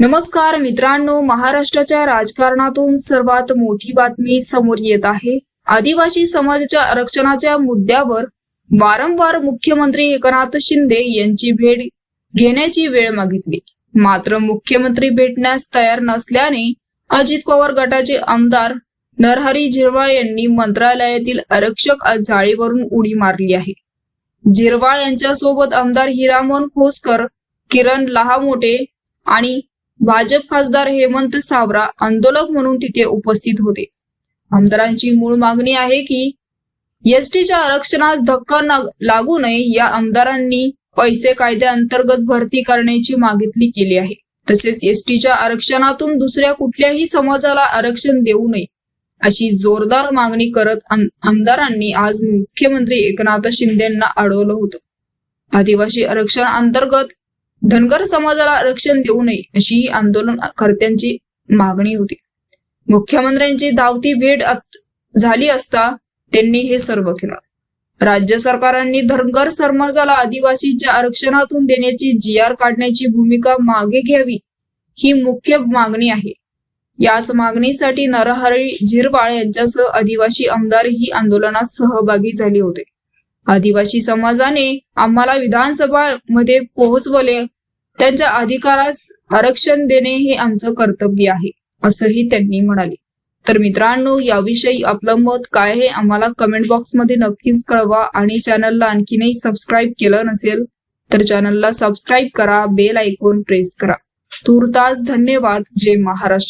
नमस्कार मित्रांनो महाराष्ट्राच्या राजकारणातून सर्वात मोठी बातमी समोर येत आहे. आदिवासी समाजाच्या आरक्षणाच्या मुद्द्यावर वारंवार मुख्यमंत्री एकनाथ शिंदे यांची भेट घेण्याची वेळ मागितली. मात्र मुख्यमंत्री भेटण्यास तयार नसल्याने अजित पवार गटाचे आमदार नरहरी झिरवाळ यांनी मंत्रालयातील आरक्षक जाळीवरून उडी मारली आहे. झिरवाळ यांच्यासोबत आमदार हिरामन खोसकर किरण लहामोटे आणि भाजप खासदार हेमंत सावरा आंदोलक म्हणून तिथे उपस्थित होते. आमदारांची मूळ मागणी आहे की एसटीच्या आरक्षणास धक्का लागू नये या आमदारांनी पैसे कायद्याअंतर्गत भरती करण्याची मागितली केली आहे. तसेच एसटीच्या आरक्षणातून दुसऱ्या कुठल्याही समाजाला आरक्षण देऊ नये अशी जोरदार मागणी करत आमदारांनी आज मुख्यमंत्री एकनाथ शिंदेंना अडवलं होतं. आदिवासी आरक्षण अंतर्गत धनगर समाजाला आरक्षण देऊ नये अशी ही आंदोलनकर्त्यांची मागणी होती. मुख्यमंत्र्यांची धावती भेट झाली असता त्यांनी हे सर्व केलं. राज्य सरकारांनी धनगर समाजाला आदिवासीच्या आरक्षणातून देण्याची जी आर काढण्याची भूमिका मागे घ्यावी ही मुख्य मागणी आहे. याच मागणीसाठी नरहरी झिरवाळ यांच्यासह आदिवासी आमदारही आंदोलनात सहभागी झाले होते. आदिवासी समाजाने आम्हाला विधानसभा मध्ये पोहोचवले. त्यांच्या अधिकारास आरक्षण देणे हे आमचं कर्तव्य आहे असंही त्यांनी म्हणाले. तर मित्रांनो याविषयी आपलं मत काय आहे आम्हाला कमेंट बॉक्समध्ये नक्कीच कळवा आणि चॅनलला आणखीनही सबस्क्राईब केलं नसेल तर चॅनलला सबस्क्राईब करा बेल आयकॉन प्रेस करा. तुर्तास धन्यवाद जय महाराष्ट्र.